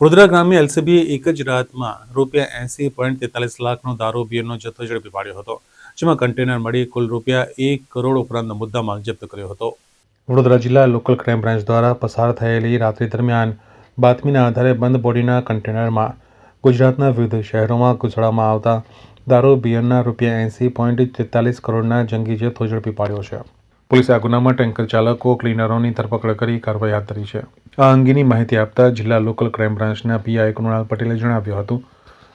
વડોદરા ગ્રામ્ય એલસીબીએ એક જ રાતમાં રૂપિયા એંસી પોઈન્ટ તેતાલીસ લાખનો દારૂ, બિયરનો જથ્થો ઝડપી પાડ્યો હતો, જેમાં કન્ટેનર મળી કુલ રૂપિયા એક કરોડ ઉપરાંતનો મુદ્દામાલ જપ્ત કર્યો હતો. વડોદરા જિલ્લા લોકલ ક્રાઇમ બ્રાન્ચ દ્વારા પસાર થયેલી રાત્રિ દરમિયાન બાતમીના આધારે બંધ બોડીના કન્ટેનરમાં ગુજરાતના વિવિધ શહેરોમાં ઘૂસડવામાં આવતા દારૂ, બિયરના રૂપિયા એંસી પોઈન્ટ તેતાલીસ કરોડના જંગી જથ્થો ઝડપી પાડ્યો છે. પોલીસે આ ગુનામાં ટેન્કર ચાલકો, ક્લીનરોની ધરપકડ કરી કાર્યવાહી હાથ ધરી છે. આ અંગેની માહિતી આપતા જિલ્લા લોકલ ક્રાઇમ બ્રાન્ચના પીઆઈ કૃણાલ પટેલે જણાવ્યું હતું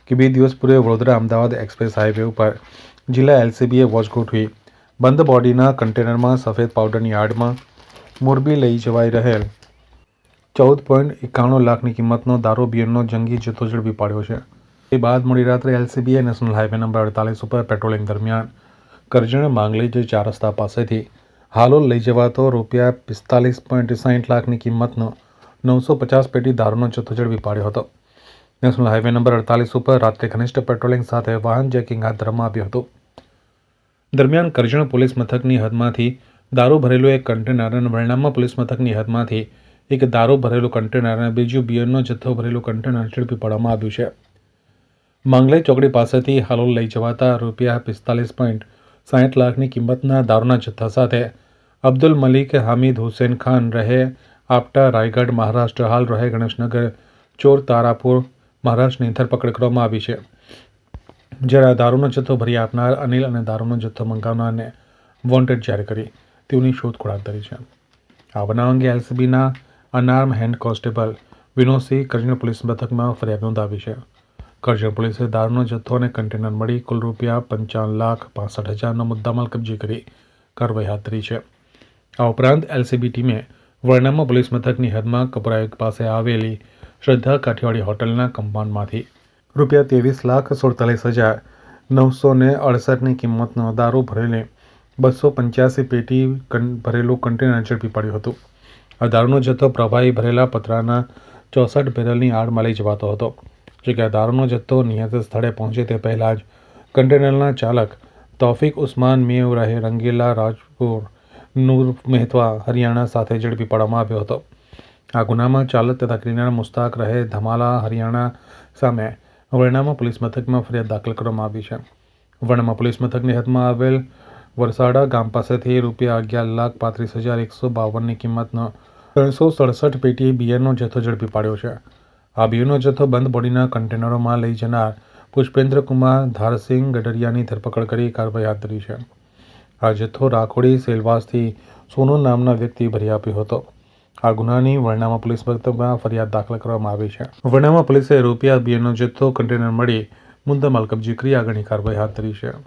કે બે દિવસ પૂર્વે વડોદરા અમદાવાદ એક્સપ્રેસ હાઈવે ઉપર જિલ્લા એલસીબીએ વોચ ગોઠવી બંધ બોડીના કન્ટેનરમાં સફેદ પાવડરની આડમાં મોરબી લઈ જવાઈ રહેલ ચૌદ પોઈન્ટ એકાણું લાખની કિંમતનો દારૂ, બિયરનો જંગી જથ્થો ઝડપી પાડ્યો છે. એ બાદ મોડી રાત્રે એલસીબીએ નેશનલ હાઈવે નંબર અડતાલીસ ઉપર પેટ્રોલિંગ દરમિયાન કરજણ માંગલી જે ચાર રસ્તા પાસેથી હાલોલ લઈ જવાતો રૂપિયા પિસ્તાલીસ પોઈન્ટ સાઠ લાખની કિંમતનો નવસો પચાસ પેટી દારૂનો જથ્થો ઝડપી પાડ્યો હતો. નેશનલ હાઈવે નંબર અડતાલીસ ઉપર રાત્રે ઘનિષ્ઠ પેટ્રોલિંગ સાથે વાહન ચેકિંગ હાથ ધરવામાં આવ્યું હતું. દરમિયાન કરજણ પોલીસ મથકની હદમાંથી દારૂ ભરેલું એક કન્ટેનર અને વરણામા પોલીસ મથકની હદમાંથી એક દારૂ ભરેલું કન્ટેનર અને બીજું બિયરનો જથ્થો ભરેલું કન્ટેનર ઝડપી પાડવામાં આવ્યું છે. માંગલે ચોકડી પાસેથી હાલોલ લઈ જવાતા રૂપિયા પિસ્તાલીસ પોઈન્ટ સાઠ લાખની કિંમતના દારૂના જથ્થા સાથે અબ્દુલ મલિક, હામિદ હુસેન ખાન રહે, આપટા રાયગઢ, મહારાષ્ટ્ર હાલ રહે ગણેશનગર, ચોર તારાપુર, મહારાષ્ટ્રની ધરપકડ કરવામાં આવી છે. જ્યારે દારૂનો જથ્થો ભરી આપનાર અનિલ અને દારૂનો જથ્થો મંગાવનારને વોન્ટેડ જાહેર કરી, તેઓની શોધખોળ હાથ ધરી છે. આ બનાવ અંગે એલસીબીના unarmed hand constable Vinodsinh Karjan police મથકમાં ફરિયાદ નોંધાવી છે. કરજણ પોલીસે દારૂનો જથ્થો અને કન્ટેનર મળી કુલ રૂપિયા પંચાવન લાખ પાસઠ હજારનો મુદ્દામાલ કબજે કરી કાર્યવાહી હાથ ધરી છે. આ ઉપરાંત એલસીબી ટીમે વર્ણામા પોલીસ મથકની હદમાં કપરાયુગ પાસે આવેલી શ્રદ્ધા કાઠિયાવાડી હોટલના કમ્પાઉન્ડમાંથી રૂપિયા ત્રેવીસ લાખ સુડતાલીસ હજાર નવસો ને અડસઠની કિંમતનો દારૂ ભરેલી બસો પંચ્યાસી પેટી ભરેલું કન્ટેનર ઝડપી પડ્યું હતું. આ દારૂનો જથ્થો પ્રવાહી ભરેલા પતરાના ચોસઠ બેરલની આડમાં લઈ જવાતો હતો. જો કે દારૂનો જથ્થો નિયત સ્થળે પહોંચે તે પહેલાં જ કન્ટેનરના ચાલક તૌફિક ઉસ્માન મેવ રહે રંગીલા રાજપુર નૂર મહેતવા હરિયાણા સાથે ઝડપી પાડવામાં આવ્યો હતો. આ ગુનામાં ચાલક તથા ક્લીનર મુસ્તાક રહે ધમાલા હરિયાણા સામે વરણામાં પોલીસ મથકમાં ફરિયાદ દાખલ કરવામાં આવી છે. વરણામાં પોલીસ મથકની હદમાં આવેલ વરસાડા ગામ પાસેથી રૂપિયા અગિયાર લાખ પાંત્રીસ હજાર એકસો બાવનની કિંમતનો ત્રણસો સડસઠ પેટી બિયરનો જથ્થો ઝડપી પાડ્યો છે. આ બિયરનો જથ્થો બંધ બોડીના કન્ટેનરોમાં લઈ જનાર પુષ્પેન્દ્રકુમાર ધારસિંહ ગડરિયાની ધરપકડ કરી કાર્યવાહી હાથ ધરી છે. આ જથ્થો રાખોડી સેલવાસથી સોનુ નામના વ્યક્તિ ભરી આપ્યો હતો. આ ગુનાની વર્ણામાં પોલીસ મથકમાં ફરિયાદ દાખલ કરવામાં આવી છે. વર્ણામા પોલીસે રૂપિયા બેનો જથ્થો કન્ટેનર મળી મુદ્દામાલ કબજે કરી આગળની કાર્યવાહી હાથ ધરી છે.